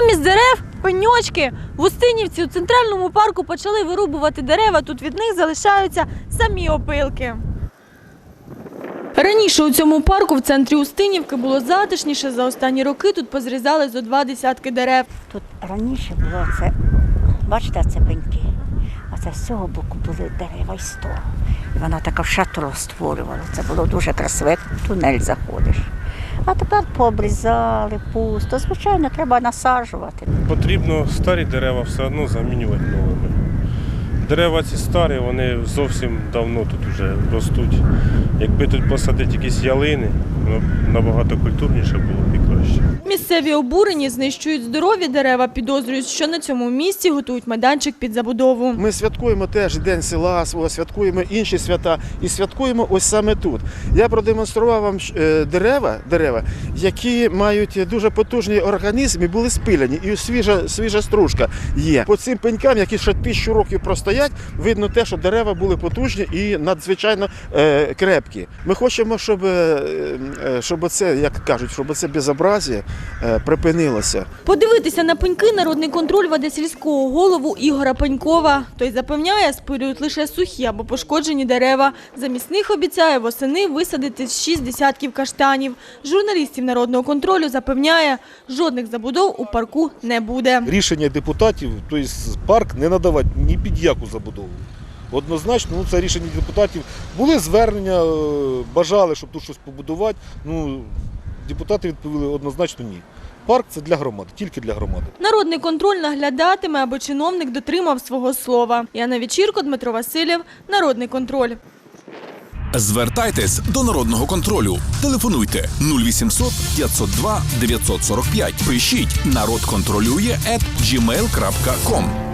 Замість дерев пеньочки. В Устинівці у центральному парку почали вирубувати дерева. Тут від них залишаються самі опилки. Раніше у цьому парку в центрі Устинівки було затишніше. За останні роки тут позрізали зо два десятки дерев. Тут раніше було це, бачите, це пеньки. А це з цього боку були дерева і того. І вона така шатро створювала. Це було дуже в тунель заходиш. А тепер пообрізали, пусто. Звичайно, треба насаджувати. Потрібно старі дерева все одно замінювати новими. Дерева ці старі, вони зовсім давно тут вже ростуть. Якби тут посадити якісь ялини, воно б набагато культурніше було б і краще. Місцеві обурені знищують здорові дерева, підозрюють, що на цьому місці готують майданчик під забудову. Ми святкуємо теж День села свого, святкуємо інші свята і святкуємо ось саме тут. Я продемонстрував вам е, дерева, дерева, які мають дуже потужний організм і були спиляні, і свіжа, свіжа стружка є. По цим пенькам, які ще тисячу років простоять, видно те, що дерева були потужні і надзвичайно е, крепкі. Ми хочемо, щоб, е, е, щоб це, як кажуть, щоб це безобразія е, припинилося. Подивитися на пеньки народний контроль веде сільського голову Ігора Пенькова. Той запевняє, спилюють лише сухі або пошкоджені дерева. Замість них обіцяє восени висадити шість десятків каштанів. Журналістів народного контролю запевняє, жодних забудов у парку не буде. рішення депутатів, тобто парк не надавати ні під яку забудову. Однозначно, ну це рішення депутатів. Були звернення, е, бажали, щоб тут щось побудувати. Ну, депутати відповіли однозначно ні. Парк це для громади, тільки для громади. Народний контроль наглядатиме, аби чиновник дотримав свого слова. Яна Вечірко, Дмитро Васильєв, Народний контроль. Звертайтесь до народного контролю. Телефонуйте 0800 502 945. Пишіть народ контролює at gmail.com.